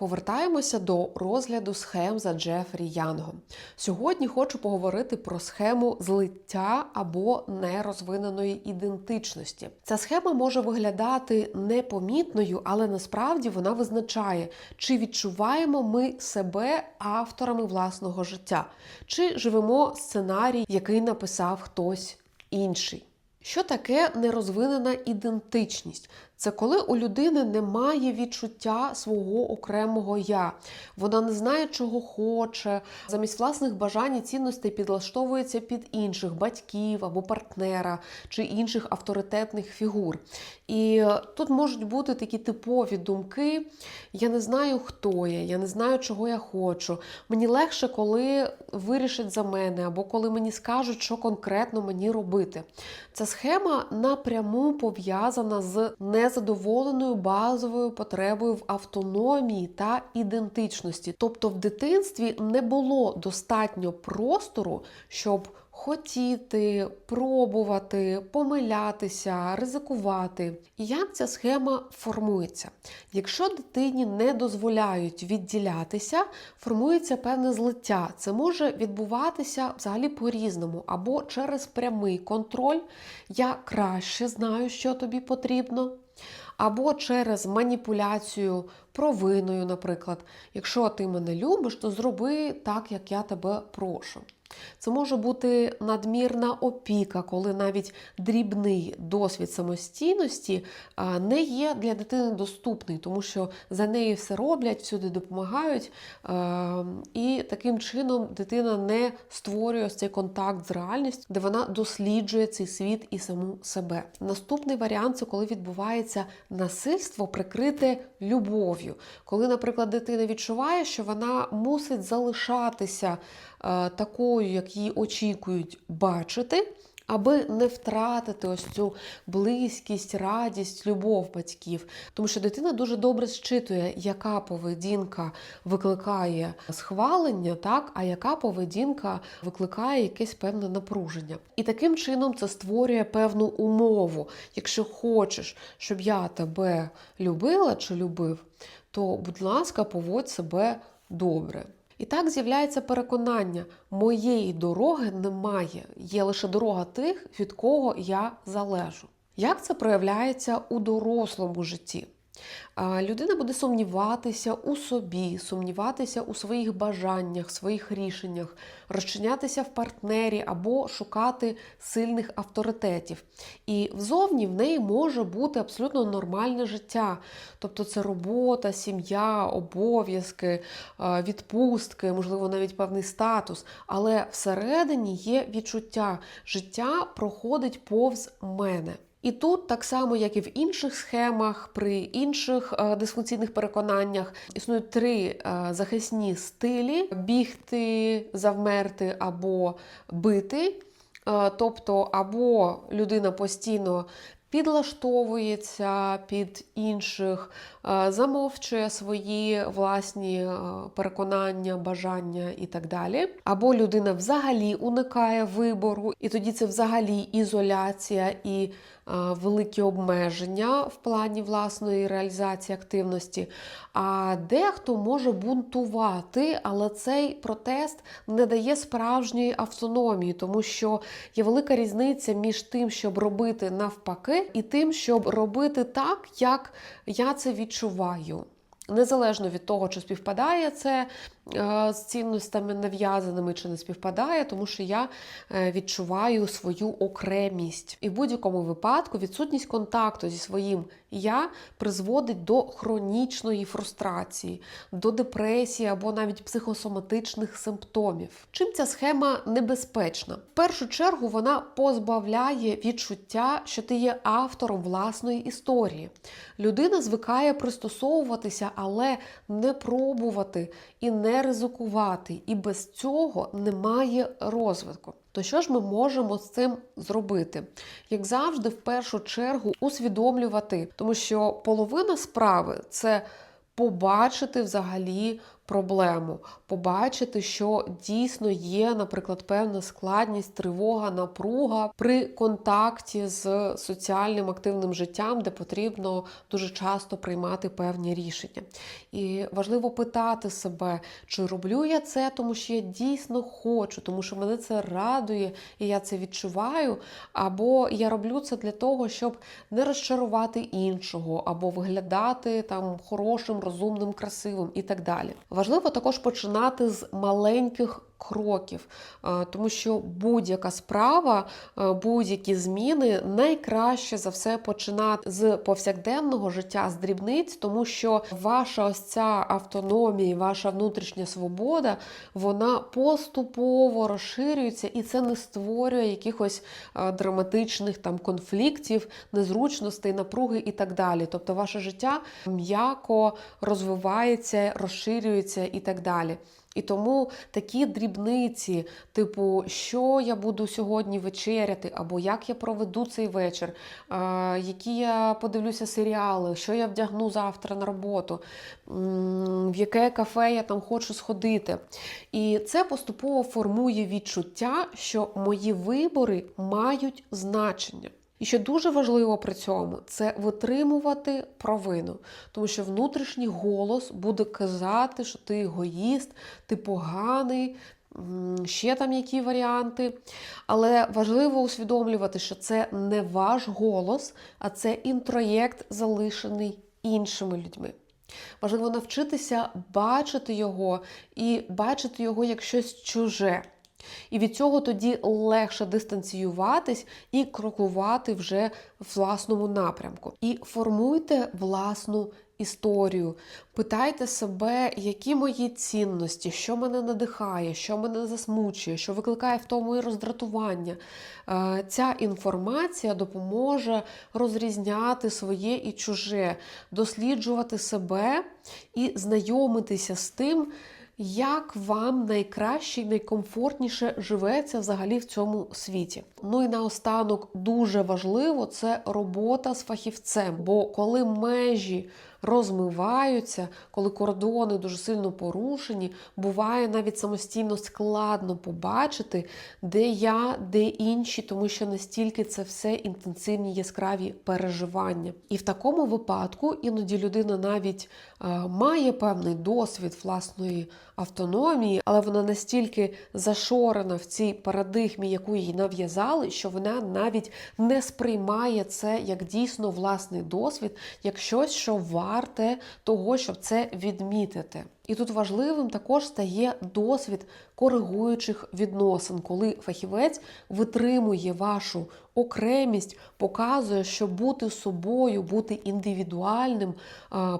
Повертаємося до розгляду схем за Джефрі Янгом. Сьогодні хочу поговорити про схему злиття або нерозвиненої ідентичності. Ця схема може виглядати непомітною, але насправді вона визначає, чи відчуваємо ми себе авторами власного життя, чи живемо сценарій, який написав хтось інший. Що таке нерозвинена ідентичність? Це коли у людини немає відчуття свого окремого я. Вона не знає, чого хоче, замість власних бажань і цінностей підлаштовується під інших батьків або партнера чи інших авторитетних фігур. І тут можуть бути такі типові думки: я не знаю, хто я, я не знаю, чого я хочу. Мені легше, коли вирішать за мене, або коли мені скажуть, що конкретно мені робити. Ця схема напряму пов'язана з незадоволеною базовою потребою в автономії та ідентичності. Тобто в дитинстві не було достатньо простору, щоб хотіти, пробувати, помилятися, ризикувати. І як ця схема формується? Якщо дитині не дозволяють відділятися, формується певне злиття. Це може відбуватися взагалі по-різному, або через прямий контроль. Я краще знаю, що тобі потрібно. Або через маніпуляцію провиною, наприклад, якщо ти мене любиш, то зроби так, як я тебе прошу. Це може бути надмірна опіка, коли навіть дрібний досвід самостійності не є для дитини доступний, тому що за неї все роблять, всюди допомагають, і таким чином дитина не створює цей контакт з реальністю, де вона досліджує цей світ і саму себе. Наступний варіант це коли відбувається насильство, прикрите любов'ю. Коли, наприклад, дитина відчуває, що вона мусить залишатися такою, як її очікують бачити, аби не втратити ось цю близькість, радість, любов батьків. Тому що дитина дуже добре зчитує, яка поведінка викликає схвалення, так, а яка поведінка викликає якесь певне напруження. І таким чином це створює певну умову. Якщо хочеш, щоб я тебе любила чи любив, то, будь ласка, поводь себе добре. І так з'являється переконання, моєї дороги немає, є лише дорога тих, від кого я залежу. Як це проявляється у дорослому житті? Людина буде сумніватися у собі, сумніватися у своїх бажаннях, своїх рішеннях, розчинятися в партнері або шукати сильних авторитетів. І взовні в неї може бути абсолютно нормальне життя. Тобто це робота, сім'я, обов'язки, відпустки, можливо, навіть певний статус. Але всередині є відчуття, життя проходить повз мене. І тут, так само, як і в інших схемах, при інших е, дисфункційних переконаннях, існують три е, захисні стилі: бігти, завмерти або бити. Е, тобто, або людина постійно підлаштовується під інших, замовчує свої власні переконання, бажання і так далі. Або людина взагалі уникає вибору, і тоді це взагалі ізоляція і великі обмеження в плані власної реалізації активності. А дехто може бунтувати, але цей протест не дає справжньої автономії, тому що є велика різниця між тим, щоб робити навпаки, і тим, щоб робити так, як я це відчуваю. Незалежно від того, чи співпадає це з цінностями нав'язаними чи не співпадає, тому що я е, відчуваю свою окремість. І в будь-якому випадку відсутність контакту зі своїм я призводить до хронічної фрустрації, до депресії або навіть психосоматичних симптомів. Чим ця схема небезпечна? В першу чергу вона позбавляє відчуття, що ти є автором власної історії. Людина звикає пристосовуватися, але не пробувати і не ризикувати. І без цього немає розвитку. То що ж ми можемо з цим зробити? Як завжди, в першу чергу, усвідомлювати, тому що половина справи це побачити взагалі проблему, побачити, що дійсно є, наприклад, певна складність, тривога, напруга при контакті з соціальним активним життям, де потрібно дуже часто приймати певні рішення. І важливо питати себе, чи роблю я це, тому що я дійсно хочу, тому що мене це радує, і я це відчуваю. Або я роблю це для того, щоб не розчарувати іншого, або виглядати там хорошим, розумним, красивим і так далі. Важливо також починати з маленьких кроків, тому що будь-яка справа, будь-які зміни найкраще за все починати з повсякденного життя, з дрібниць, тому що ваша ось ця автономія, ваша внутрішня свобода, вона поступово розширюється, і це не створює якихось драматичних там конфліктів, незручностей, напруги і так далі. Тобто, ваше життя м'яко розвивається, розширюється і так далі. І тому такі дрібниці, типу, що я буду сьогодні вечеряти, або як я проведу цей вечір, які я подивлюся серіали, що я вдягну завтра на роботу, в яке кафе я там хочу сходити. І це поступово формує відчуття, що мої вибори мають значення. І що дуже важливо при цьому, це витримувати провину, тому що внутрішній голос буде казати, що ти егоїст, ти поганий, ще там які варіанти. Але важливо усвідомлювати, що це не ваш голос, а це інтроєкт, залишений іншими людьми. Важливо навчитися бачити його і бачити його як щось чуже. І від цього тоді легше дистанціюватись і крокувати вже в власному напрямку. І формуйте власну історію. Питайте себе, які мої цінності, що мене надихає, що мене засмучує, що викликає втому і роздратування. Е, Ця інформація допоможе розрізняти своє і чуже, досліджувати себе і знайомитися з тим. Як вам найкраще і найкомфортніше живеться взагалі в цьому світі? Ну і наостанок дуже важливо це робота з фахівцем. Бо коли межі розмиваються, коли кордони дуже сильно порушені, буває навіть самостійно складно побачити, де я, де інші, тому що настільки це все інтенсивні яскраві переживання. І в такому випадку іноді людина навіть е, має певний досвід власної автономії, але вона настільки зашорена в цій парадигмі, яку їй нав'язали, що вона навіть не сприймає це як дійсно власний досвід, як щось, що варте того, щоб це відмітити. І тут важливим також стає досвід коригуючих відносин, коли фахівець витримує вашу окремість, показує, що бути собою, бути індивідуальним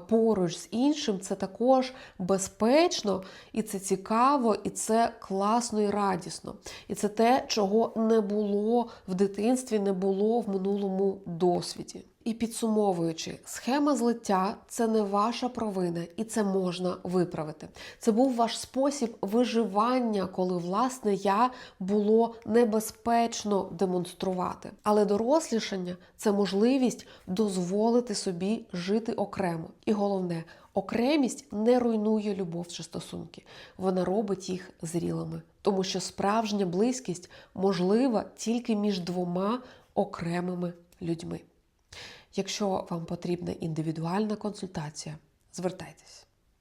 поруч з іншим це також безпечно, і це цікаво, і це класно і радісно. І це те, чого не було в дитинстві, не було в минулому досвіді. І підсумовуючи, схема злиття це не ваша провина, і це можна виправити. Це був ваш спосіб виживання, коли власне я було небезпечно демонструвати. Але дорослішання це можливість дозволити собі жити окремо. І головне, окремість не руйнує любов чи стосунки, вона робить їх зрілими, тому що справжня близькість можлива тільки між двома окремими людьми. Якщо вам потрібна індивідуальна консультація, звертайтесь.